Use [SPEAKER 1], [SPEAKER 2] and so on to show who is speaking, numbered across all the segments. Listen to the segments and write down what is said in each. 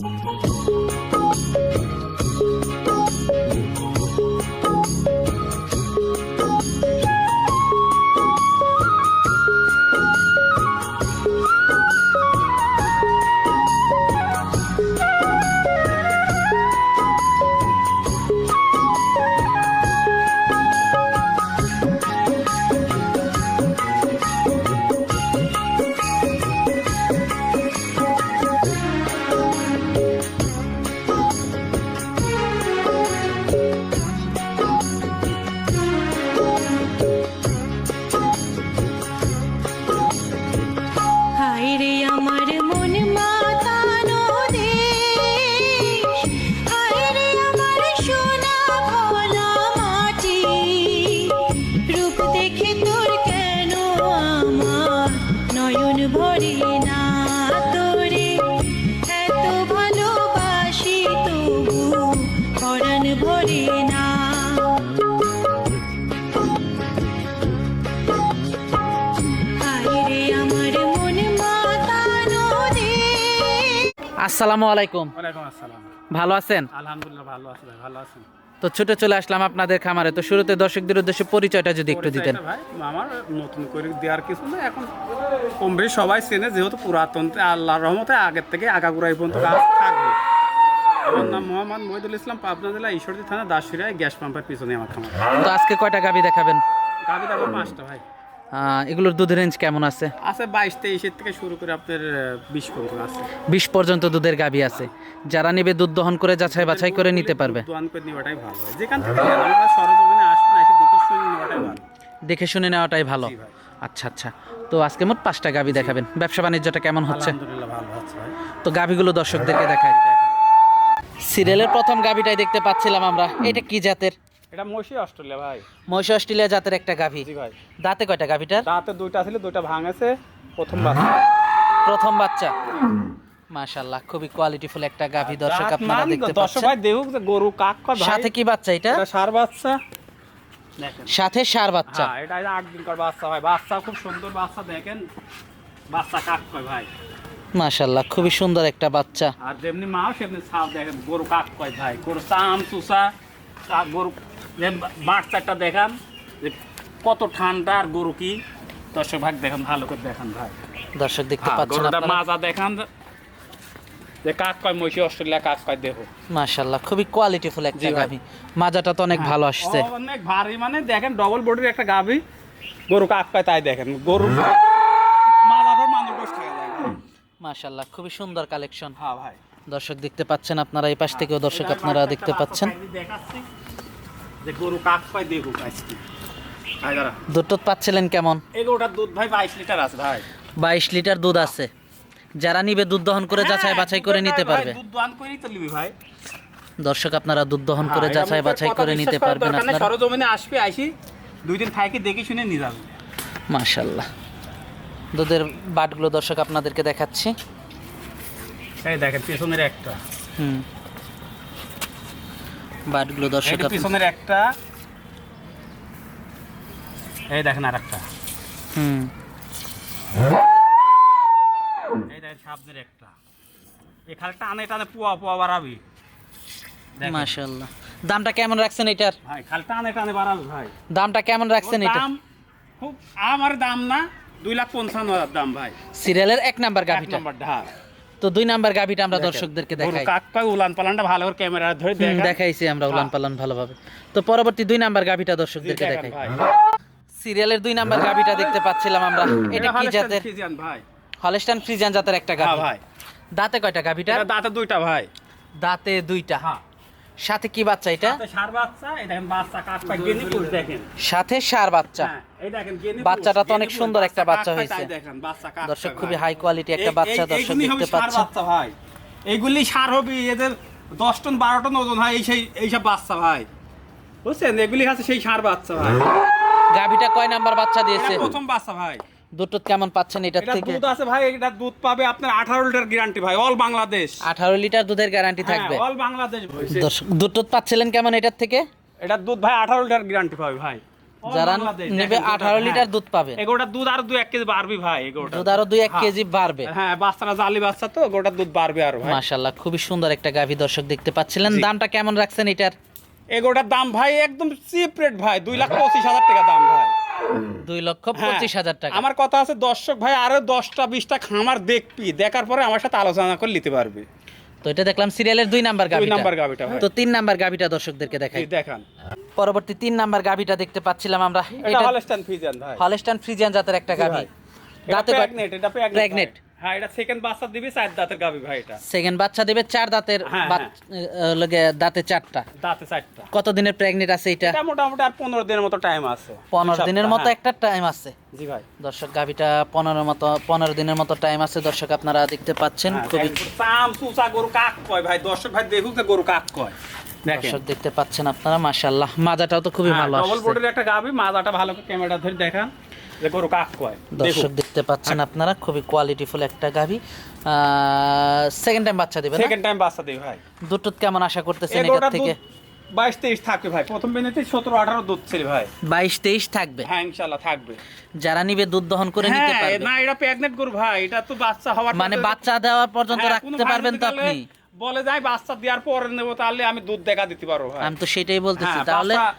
[SPEAKER 1] হায়
[SPEAKER 2] আসসালামু আলাইকুম।
[SPEAKER 3] ওয়ালাইকুম আসসালাম।
[SPEAKER 2] ভালো আছেন?
[SPEAKER 3] আলহামদুলিল্লাহ ভালো আছি ভাই ভালো আছেন
[SPEAKER 2] তো ছুটে চলে আসলাম আপনাদের খামারে। তো শুরুতে দর্শকদের উদ্দেশ্যে পরিচয়টা যদি একটু দিতেন।
[SPEAKER 3] ভাই আমার নতুন করে দেওয়ার কিছু না এখন কমবে সবাই চেনে যেহেতু পুরাতন আল্লাহর রহমতে আগের থেকে আগাগুড়াই পর্যন্ত গাছ থাকবে। আমার নাম মোহাম্মদ মহিদুল ইসলাম পাবনা জেলা ঈশ্বরদী থানা দাসুরিয়ায় গ্যাস পাম্পের পিছনে আমার খামার।
[SPEAKER 2] তো আজকে কয়টা গাবি দেখাবেন?
[SPEAKER 3] গাভি দেখো পাঁচটা ভাই।
[SPEAKER 2] এগুলোর দুধের রেঞ্জ কেমন আছে?
[SPEAKER 3] আছে বাইশ তেইশের থেকে শুরু করে আপনার বিশ পর্যন্ত আছে।
[SPEAKER 2] বিশ পর্যন্ত দুধের গাভী আছে। যারা নেবে দুধ দহন করে যাচাই বাছাই করে নিতে পারবে।
[SPEAKER 3] দোয়ান করে নেওয়াটাই ভালো যেখান থেকে সরজমিনে আসবেন এসে দেখে শুনে নেওয়াটাই ভালো।
[SPEAKER 2] দেখে শুনে নেওয়াটাই ভালো। আচ্ছা আচ্ছা। তো আজকে মোট পাঁচটা গাভী দেখাবেন। ব্যবসা বাণিজ্যটা কেমন হচ্ছে? তো গাভীগুলো দর্শকদেরকে দেখায় সিরিয়ালের প্রথম গাভীটাই দেখতে পাচ্ছিলাম আমরা। এটা কি জাতের?
[SPEAKER 3] এটা মসি অস্ট্রেলিয়া ভাই।
[SPEAKER 2] মহিষ অস্ট্রেলিয়া জাতের একটা গাভি।
[SPEAKER 3] জি ভাই।
[SPEAKER 2] দাঁতে কয়টা গাভিটার?
[SPEAKER 3] দাঁতে দুইটা ছিল দুইটা ভাঙেছে প্রথম বাচ্চা।
[SPEAKER 2] প্রথম বাচ্চা। মাশাল্লাহ খুবই কোয়ালিটিফুল একটা গাভি দর্শক আপনারা দেখতে
[SPEAKER 3] দর্শক ভাই দেখুক যে গরু কাক কয় ভাই।
[SPEAKER 2] সাথে কি বাচ্চা এটা?
[SPEAKER 3] এটা সার বাচ্চা। দেখেন।
[SPEAKER 2] সাথে সার বাচ্চা।
[SPEAKER 3] হ্যাঁ এটা এটা আট দিন কর বাচ্চা ভাই বাচ্চা খুব সুন্দর বাচ্চা দেখেন। বাচ্চা কাক কয় ভাই।
[SPEAKER 2] মাশাল্লাহ খুবই সুন্দর একটা বাচ্চা।
[SPEAKER 3] আর যেমনি মা সেমনি ছাপ দেখেন গরু কাক কয় ভাই। গরু চাম চুষা গরু যে বাচ্চাটা দেখান যে কত ঠান্ডা আর গরু কি? দর্শক ভাগ দেখেন ভালো করে দেখান ভাই।
[SPEAKER 2] দর্শক দেখতে
[SPEAKER 3] হ্যাঁ,
[SPEAKER 2] পাচ্ছেন আপনারা।
[SPEAKER 3] মাজা দেখান যে কাক কয় মহিষী অস্ট্রেলিয়া কাক কয় দেহ।
[SPEAKER 2] মাশাল্লাহ খুবই কোয়ালিটিফুল একটা। গাভি। মাজাটা তো অনেক ভালো আসছে।
[SPEAKER 3] অনেক ভারী মানে দেখেন ডবল বডির একটা গাভি। গরু কাক পায় তাই দেখেন। গরু পর মানুষ।
[SPEAKER 2] মাশাল্লাহ খুবই সুন্দর কালেকশন
[SPEAKER 3] হ্যাঁ ভাই।
[SPEAKER 2] দর্শক দেখতে পাচ্ছেন আপনারা এই পাশ থেকেও দর্শক আপনারা দেখতে পাচ্ছেন।
[SPEAKER 3] খাইয়ে দেখাচ্ছি। যে গরু কাক পায় দেখুক আজকে ভাই দাঁড়া।
[SPEAKER 2] দুধ পাচ্ছিলেন কেমন?
[SPEAKER 3] দুধ ভাই বাইশ লিটার আছে ভাই।
[SPEAKER 2] বাইশ লিটার দুধ আছে। যারা নিবে দুধ দহন করে যাচাই
[SPEAKER 3] হ্যাঁ,
[SPEAKER 2] বাছাই করে নিতে পারবে।
[SPEAKER 3] দুধ দান করেই তো নিবি ভাই।
[SPEAKER 2] দর্শক আপনারা দুধ দহন করে
[SPEAKER 3] হ্যাঁ,
[SPEAKER 2] যাচাই বাছাই করে নিতে পারবেন আপনারা।
[SPEAKER 3] সরজমিনে আসবে আইসি দুই দিন থাকি দেখে শুনে নিয়ে যাবে।
[SPEAKER 2] মাশাল্লাহ দুধের বাটগুলো দর্শক আপনাদেরকে দেখাচ্ছি।
[SPEAKER 3] এই দেখেন পেছনের একটা।
[SPEAKER 2] হুম। বাটগুলো দর্শক
[SPEAKER 3] পিছনের একটা। এই দেখেন আর একটা
[SPEAKER 2] হুম।
[SPEAKER 3] এই দেখেন সামনের একটা। এখানে টানে টানে পোয়া পোয়া বাড়াবি।
[SPEAKER 2] দামটা কেমন রাখছেন এটার?
[SPEAKER 3] ভাই খালি টানে টানে বাড়াবি ভাই।
[SPEAKER 2] দামটা কেমন রাখছেন এটা
[SPEAKER 3] দাম খুব আমার দাম না দুই লাখ পঞ্চান্ন হাজার দাম ভাই।
[SPEAKER 2] সিরিয়ালের এক নাম্বার গাভিটা।
[SPEAKER 3] নম্বর ঢাল।
[SPEAKER 2] তো দুই নাম্বার গাভিটা আমরা দর্শকদেরকে দেখাই।
[SPEAKER 3] কাক পাই উলান পালানটা ভালো করে ক্যামেরা ধরে
[SPEAKER 2] দেখাইছি আমরা উলান
[SPEAKER 3] হ্যাঁ।
[SPEAKER 2] পালান ভালোভাবে। তো পরবর্তী দুই নাম্বার গাভিটা দর্শকদেরকে দেখাই। সিরিয়ালের দুই নাম্বার গাভিটা দেখতে পাচ্ছিলাম আমরা। এটা কি জাতের?
[SPEAKER 3] ফ্রিজিয়ান ভাই।
[SPEAKER 2] হলস্টাইন ফ্রিজিয়ান জাতের একটা
[SPEAKER 3] হ্যাঁ
[SPEAKER 2] গাভি।
[SPEAKER 3] ভাই।
[SPEAKER 2] দাঁতে কয়টা গাভিটা
[SPEAKER 3] দাঁতে দুইটা ভাই।
[SPEAKER 2] দাঁতে দুইটা।
[SPEAKER 3] হ্যাঁ।
[SPEAKER 2] সাথে কি বাচ্চা এটা?
[SPEAKER 3] সার বাচ্চা এই দেখেন বাচ্চা কাক পাই গেনি পুষ দেখেন।
[SPEAKER 2] সাথে সার বাচ্চা।
[SPEAKER 3] হ্যাঁ, এই দেখেন গেনি
[SPEAKER 2] বাচ্চাটা তো অনেক সুন্দর একটা বাচ্চা হয়েছে।
[SPEAKER 3] দেখেন বাচ্চা কাক
[SPEAKER 2] দর্শক খুবই হাই কোয়ালিটি একটা বাচ্চা দর্শক দেখতে পাচ্ছেন।
[SPEAKER 3] বাচ্চা ভাই। এইগুলি সার হবে এদের দশ টন বারো টন ওজন হয় এই সেই এইসব বাচ্চা ভাই। বুঝছেন? এগুলি আছে সেই সার বাচ্চা ভাই।
[SPEAKER 2] গাভিটা কয় নাম্বার বাচ্চা দিয়েছে?
[SPEAKER 3] প্রথম বাচ্চা ভাই।
[SPEAKER 2] দুটো কেমন পাচ্ছেন
[SPEAKER 3] এটা
[SPEAKER 2] থেকে।
[SPEAKER 3] দুধ আছে ভাই এটা দুধ পাবে আপনার আঠারো লিটার গ্যারান্টি ভাই অল বাংলাদেশ
[SPEAKER 2] আঠারো লিটার দুধের গ্যারান্টি থাকবে।
[SPEAKER 3] অল বাংলাদেশ
[SPEAKER 2] দুধ পাচ্ছিলেন কেমন এটার থেকে?
[SPEAKER 3] এটা দুধ ভাই আঠারো লিটার গ্যারান্টি পাবে ভাই।
[SPEAKER 2] যারা নেবে
[SPEAKER 3] দেখেন দুধটা,
[SPEAKER 2] আঠারো লিটার
[SPEAKER 3] হ্যাঁ।
[SPEAKER 2] দুধ পাবে।
[SPEAKER 3] এগোটার দুধ আরও দু এক কেজি বাড়বি ভাই এগোটা।
[SPEAKER 2] দুধ আরও দুই এক
[SPEAKER 3] হ্যাঁ।
[SPEAKER 2] কেজি বাড়বে।
[SPEAKER 3] হ্যাঁ বাচ্চারা জালি বাচ্চা তো গোটার দুধ বাড়বে আর ভাই।
[SPEAKER 2] খুবই সুন্দর একটা গাভী দর্শক দেখতে পাচ্ছিলেন। দামটা কেমন রাখছেন এটার?
[SPEAKER 3] এগোটার দাম ভাই একদম চিপ রেট ভাই দুই লাখ পঁচিশ হাজার টাকা দাম ভাই।
[SPEAKER 2] দুই লক্ষ
[SPEAKER 3] হ্যাঁ।
[SPEAKER 2] পঁচিশ হাজার টাকা।
[SPEAKER 3] আমার কথা আছে দর্শক ভাই আরও দশটা বিশটা খামার দেখবি দেখার পরে আমার সাথে আলোচনা করে নিতে পারবে।
[SPEAKER 2] তো এটা দেখলাম সিরিয়ালের দুই নাম্বার গাভি
[SPEAKER 3] নাম্বার গাভিটা
[SPEAKER 2] তো তিন নাম্বার গাভীটা দর্শকদেরকে দেখাই।
[SPEAKER 3] দেখান।
[SPEAKER 2] পরবর্তী তিন নাম্বার গাভিটা দেখতে পাচ্ছিলাম আমরা।
[SPEAKER 3] এটা
[SPEAKER 2] এটা
[SPEAKER 3] হলস্টাইন ভাই।
[SPEAKER 2] হলস্টান ফ্রিজিয়ান জাতের একটা গাভি। দাঁতে
[SPEAKER 3] প্রেগনেট এটা প্রেগনেট। হ্যাঁ এটা সেকেন্ড বাচ্চা দিবি চার দাঁতের গাবি ভাই এটা।
[SPEAKER 2] সেকেন্ড বাচ্চা দেবে চার দাঁতের
[SPEAKER 3] হ্যাঁ,
[SPEAKER 2] আহ, লগে দাঁতে চারটা।
[SPEAKER 3] দাঁতে চারটা।
[SPEAKER 2] কত দিনের প্রেগনেন্ট আছে এটা?
[SPEAKER 3] এটা মোটামুটি আর পনেরো দিনের মতো টাইম আছে।
[SPEAKER 2] পনেরো
[SPEAKER 3] দুই
[SPEAKER 2] দিনের মতো
[SPEAKER 3] হ্যাঁ।
[SPEAKER 2] একটা টাইম আছে।
[SPEAKER 3] জি ভাই।
[SPEAKER 2] দর্শক গাভীটা পনেরো মতো পনেরো দিনের মতো টাইম আছে। দর্শক আপনারা দেখতে পাচ্ছেন
[SPEAKER 3] হ্যাঁ,
[SPEAKER 2] খুবই
[SPEAKER 3] চাম সুসা গরু কাক কয় ভাই? দর্শক ভাই দেখুক যে গরু কাক কয়। দেখেন।
[SPEAKER 2] দর্শক দেখতে পাচ্ছেন আপনারা মাশাল্লাহ মাজাটাও তো খুবই ভালো
[SPEAKER 3] ডবল
[SPEAKER 2] আসছে।
[SPEAKER 3] বডির একটা গাবি মাজাটা ভালো করে ক্যামেরা ধরে দেখান। গরু কাক কয়?
[SPEAKER 2] দর্শক দেখতে পাচ্ছেন আপনারা খুবই কোয়ালিটিফুল একটা গাভী। সেকেন্ড টাইম বাচ্চা দিবে
[SPEAKER 3] সেকেন্ড টাইম বাচ্চা দিই ভাই।
[SPEAKER 2] কেমন আশা করতেছেন থেকে?
[SPEAKER 3] বাইশ তেইশ থাকবে ভাই। প্রথম বেনেতে সতেরো আঠারো দুধ ছিল ভাই।
[SPEAKER 2] বাইশ তেইশ থাকবে?
[SPEAKER 3] হ্যাঁ ইনশাল্লাহ থাকবে।
[SPEAKER 2] যারা নিবে দুধ দহন করে নিতে
[SPEAKER 3] হ্যাঁ,
[SPEAKER 2] পারবে।
[SPEAKER 3] না এটা প্রেগনেন্ট গরু ভাই। এটা তো বাচ্চা হওয়ার
[SPEAKER 2] মানে বাচ্চা দেওয়া পর্যন্ত
[SPEAKER 3] হ্যাঁ,
[SPEAKER 2] রাখতে পারবেন তো আপনি?
[SPEAKER 3] বলে যাই বাচ্চা দেওয়ার পরে নেব তাহলে আমি দুধ দেখা দিতে পারব ভাই।
[SPEAKER 2] আমি তো সেটাই বলতেছি
[SPEAKER 3] হ্যাঁ,
[SPEAKER 2] তাহলে
[SPEAKER 3] বাচ্চা-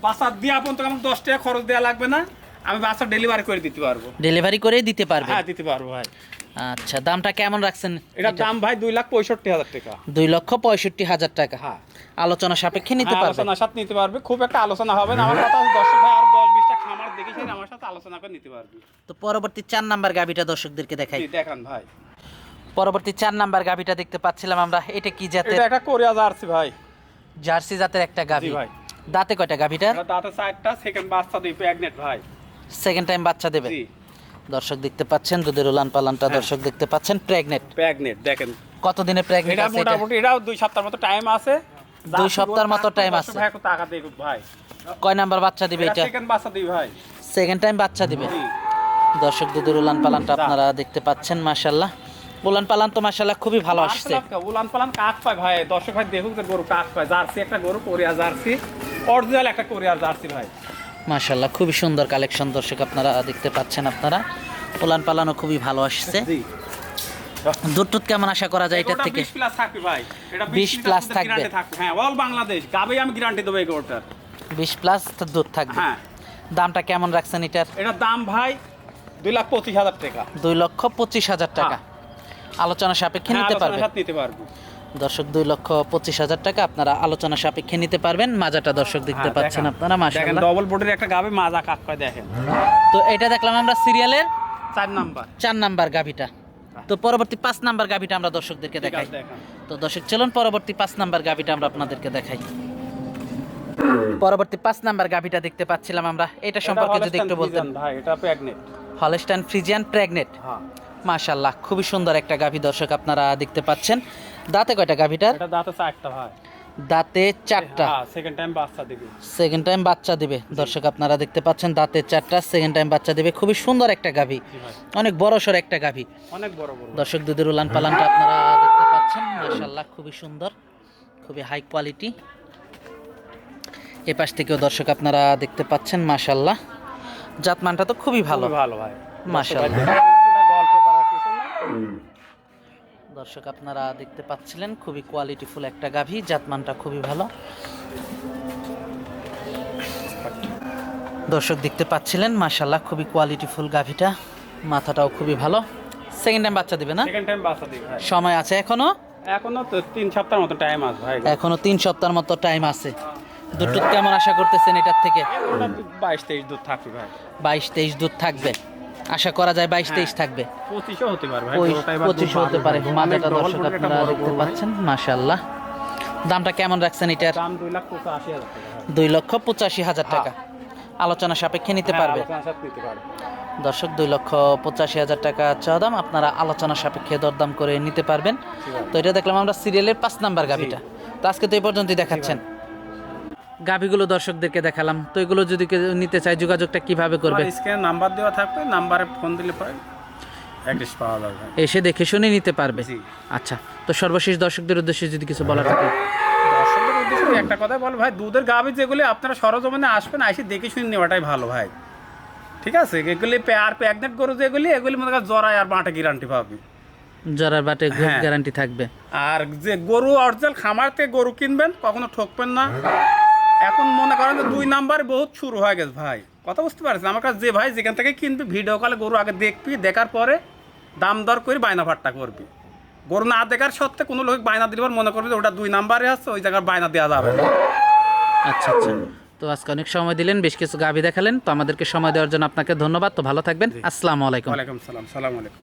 [SPEAKER 3] বাচ্চা দেওয়া পর্যন্ত আমার দশ টাকা খরচ দেওয়া লাগবে না। আমি বাচ্চা ডেলিভারি করে দিতে পারব।
[SPEAKER 2] ডেলিভারি করেই দিতে পারবে
[SPEAKER 3] হ্যাঁ দিতে পারব ভাই।
[SPEAKER 2] আচ্ছা দামটা কেমন রাখছেন
[SPEAKER 3] এটার দাম ভাই দুই লাখ পঁয়ষট্টি হাজার টাকা।
[SPEAKER 2] দুই লক্ষ পঁয়ষট্টি হাজার টাকা।
[SPEAKER 3] হ্যাঁ।
[SPEAKER 2] আলোচনা সাপেক্ষে নিতে
[SPEAKER 3] হ্যাঁ,
[SPEAKER 2] পারবে
[SPEAKER 3] আলোচনার সাথে নিতে পারবে খুব একটা আলোচনা হবে না। আমার কথা দর্শক ভাই আর দশ বিশটা খামার দেখে সেটা আমার সাথে আলোচনা করে নিতে পারবে।
[SPEAKER 2] তো পরবর্তী চার নাম্বার গাভিটা দর্শকদেরকে দেখাই।
[SPEAKER 3] দেখান ভাই।
[SPEAKER 2] পরবর্তী চার নাম্বার গাভিটা দেখতে পাচ্ছিলাম আমরা। এটা কি জাতের?
[SPEAKER 3] এটা একটা কোরিয়া জার্সি ভাই।
[SPEAKER 2] জার্সি জাতের একটা গাভি।
[SPEAKER 3] ভাই।
[SPEAKER 2] দাঁতে কয়টা গাভিটার?
[SPEAKER 3] এটা দাঁতে চারটা সেকেন্ড বাচ্চা দুই প্রেগনেন্ট ভাই।
[SPEAKER 2] সেকেন্ড টাইম বাচ্চা দেবে। দর্শক দেখতে পাচ্ছেন দুধের উলান পালানটা
[SPEAKER 3] হ্যাঁ।
[SPEAKER 2] দর্শক দেখতে পাচ্ছেন প্রেগনেন্ট
[SPEAKER 3] প্রেগনেন্ট দেখেন।
[SPEAKER 2] কত দিনে প্রেগনেন্ট
[SPEAKER 3] এটা? মোটামুটি এটাও দুই সপ্তাহের মতো টাইম আছে।
[SPEAKER 2] দুই সপ্তাহের মতো টাইম আছে।
[SPEAKER 3] ভাই একটু টাকা দেখুক ভাই।
[SPEAKER 2] কয় নাম্বার বাচ্চা দিবে
[SPEAKER 3] এটা সেকেন্ড বাচ্চা দিই ভাই।
[SPEAKER 2] সেকেন্ড টাইম বাচ্চা দিবে। দর্শক দুধের উলান পালানটা আপনারা দেখতে পাচ্ছেন মাশাল্লাহ উলান পালান তো মাশাল্লাহ খুবই ভালো আসছে।
[SPEAKER 3] উলান পালান কাক পায় ভাই? দর্শক ভাই দেখুক যে গরু কাক পায়। জার্সি একটা গরু কোরিয়া জার্সি। অরিজিনাল একটা কোরিয়ার জার্সি ভাই।
[SPEAKER 2] মাশাল্লাহ খুবই সুন্দর কালেকশন দর্শক আপনারা দেখতে পাচ্ছেন আপনারা। উলান পালানও খুবই ভালো আসছে। দুধ টুধ কেমন আশা করা যায় এটার থেকে?
[SPEAKER 3] 20 প্লাস থাকবে ভাই। এটা
[SPEAKER 2] 20
[SPEAKER 3] 20 প্লাস
[SPEAKER 2] থাকবে।
[SPEAKER 3] হ্যাঁ অল বাংলাদেশ। গাবে আমি গ্যারান্টি দেবো এই গরুটার।
[SPEAKER 2] বিশ প্লাস দুধ থাকবে।
[SPEAKER 3] হ্যাঁ।
[SPEAKER 2] দামটা কেমন রাখছেন এটার?
[SPEAKER 3] এটার দাম ভাই দুই লাখ পঁচিশ হাজার টাকা।
[SPEAKER 2] দুই লক্ষ পঁচিশ হাজার টাকা। আলোচনা সাপেক্ষে
[SPEAKER 3] হ্যাঁ,
[SPEAKER 2] নিতে পারবেন
[SPEAKER 3] নিতে পারব।
[SPEAKER 2] দর্শক দুই লক্ষ পঁচিশ হাজার টাকা আপনারা আলোচনা সাপেক্ষে নিতে পারবেন। মাজাটা দর্শক দেখতে
[SPEAKER 3] হ্যাঁ,
[SPEAKER 2] পাচ্ছেন আপনারা মাশাআল্লাহ।
[SPEAKER 3] ডবল বডির একটা গাবে মাজা কাক পায় দেখেন।
[SPEAKER 2] তো এটা দেখলাম আমরা সিরিয়ালের
[SPEAKER 3] চার নাম্বার।
[SPEAKER 2] চার নাম্বার গাভিটা। তো পরবর্তী পাঁচ নাম্বার গাভিটা আমরা দর্শকদেরকে দেখাই। তো দর্শক চলুন পরবর্তী পাঁচ নাম্বার গাভিটা আমরা আপনাদেরকে দেখাই। পরবর্তী পাঁচ নাম্বার গাভিটা দেখতে পাচ্ছিলাম আমরা। এটা সম্পর্কে যদি একটু বলতেন।
[SPEAKER 3] ভাই এটা প্রেগনেন্ট
[SPEAKER 2] হলস্টাইন ফ্রিজিয়ান প্রেগনেট
[SPEAKER 3] হ্যাঁ।
[SPEAKER 2] মাশাল্লাহ খুবই সুন্দর একটা গাভী দর্শক আপনারা দেখতে পাচ্ছেন। দাঁতে কয়টা গাভীটার?
[SPEAKER 3] এটা দাঁতে চারটা ভাই।
[SPEAKER 2] দাঁতে চারটা।
[SPEAKER 3] হ্যাঁ সেকেন্ড টাইম বাচ্চা দিবি।
[SPEAKER 2] সেকেন্ড টাইম বাচ্চা দিবে। দর্শক আপনারা দেখতে পাচ্ছেন দাঁতে চারটা সেকেন্ড টাইম বাচ্চা দিবে। খুবই সুন্দর একটা গাভী। অনেক বড় সড় একটা গাভী।
[SPEAKER 3] অনেক বড় বড়।
[SPEAKER 2] দর্শক দুধের উলান পালানটা আপনারা দেখতে পাচ্ছেন। মাশাল্লাহ খুবই সুন্দর খুবই হাই কোয়ালিটি এ পাশ থেকেও দর্শক আপনারা দেখতে পাচ্ছেন মাশাল্লাহ জাতমানটা তো খুবই ভালো।
[SPEAKER 3] ভালো ভাই।
[SPEAKER 2] মাশাআল্লাহ।
[SPEAKER 3] গল্প করার কিছু না
[SPEAKER 2] দর্শক আপনারা দেখতে পাচ্ছিলেন খুবই কোয়ালিটিফুল একটা গাভী জাতমানটা খুবই ভালো। দর্শক দেখতে পাচ্ছিলেন মাশাল্লাহ খুবই কোয়ালিটিফুল গাভীটা মাথাটাও খুবই ভালো। সেকেন্ড টাইম বাচ্চা দিবে না?
[SPEAKER 3] সেকেন্ড টাইম বাচ্চা দিবি
[SPEAKER 2] সময় আছে এখনও?
[SPEAKER 3] এখনও তো তিন সপ্তাহের মতো টাইম আছে ভাই।
[SPEAKER 2] এখনও তিন সপ্তাহের মতো টাইম আছে। দুধ কেমন আশা করতেছেন এটার থেকে?
[SPEAKER 3] বাইশ তেইশ দুধ থাকবে ভাই।
[SPEAKER 2] বাইশ তেইশ দুধ থাকবে। আশা করা যায় বাইশ তেইশ থাকবে।
[SPEAKER 3] পঁচিশও হতে পারে।
[SPEAKER 2] মাজাটা দর্শক আপনারা দেখতে পাচ্ছেন মাশাল্লাহ দামটা কেমন রাখছেন এটার?
[SPEAKER 3] দুই
[SPEAKER 2] লক্ষ পঁচাশি হাজার টাকা। আলোচনা সাপেক্ষে
[SPEAKER 3] হ্যাঁ, নিতে পারবে।
[SPEAKER 2] দর্শক দুই লক্ষ পঁচাশি হাজার টাকা চাওয়া দাম। আপনারা আলোচনা সাপেক্ষে দরদাম করে নিতে পারবেন। তো এটা দেখলাম আমরা সিরিয়ালের পাঁচ নাম্বার গাভিটা। তো আজকে তো এই পর্যন্তই দেখাচ্ছেন। গাভিগুলো দর্শকদেরকে দেখালাম। তো এগুলো যদি কেউ নিতে চায় যোগাযোগটা কীভাবে করবে?
[SPEAKER 3] স্ক্রিনে নাম্বার দেওয়া থাকবে নাম্বারে ফোন দিলে পরে অ্যাড্রেস পাওয়া যাবে।
[SPEAKER 2] এসে দেখে শুনে নিতে পারবে।
[SPEAKER 3] জি।
[SPEAKER 2] আচ্ছা তো সর্বশেষ দর্শকদের উদ্দেশ্যে যদি কিছু বলার থাকে।
[SPEAKER 3] দর্শকদের উদ্দেশ্যে একটা কথা বল ভাই দুধের গাভী যেগুলি আপনারা সরজমিনে আসবেন এসে দেখে শুনে নেওয়াটাই ভালো ভাই। ঠিক আছে? এগুলি আর প্যাগনেট গরু যেগুলি এগুলি মনে করেন জরায় আর বাঁটে গ্যারান্টি পাবি।
[SPEAKER 2] জরার বাটে। গ্যারান্টি থাকবে।
[SPEAKER 3] আর যে গরু অরিজিনাল খামার থেকে গরু কিনবেন কখনো ঠকবেন না। এখন মনে করেন যে দুই নাম্বার বহুত শুরু হয়ে গেছে ভাই। কথা বুঝতে পারছেন? আমার কাছে যে ভাই যেখান থেকে কিনবি ভিডিও কলে গরু আগে দেখবি দেখার পরে দাম দর করে বায়না ভাট্টা করবি। গরু না দেখার সত্ত্বে কোনো লোক বায়না দিবার মনে করবে যে ওটা দুই নাম্বারে আছে ওই জায়গার বায়না দেওয়া যাবে না।
[SPEAKER 2] আচ্ছা আচ্ছা। তো আজকে অনেক সময় দিলেন বেশ কিছু গাভি দেখালেন। তো আমাদেরকে সময় দেওয়ার জন্য আপনাকে ধন্যবাদ। তো ভালো থাকবেন। আসসালামু আলাইকুম।
[SPEAKER 3] ওয়ালাইকুম সালাম। সালাম আলাইকুম।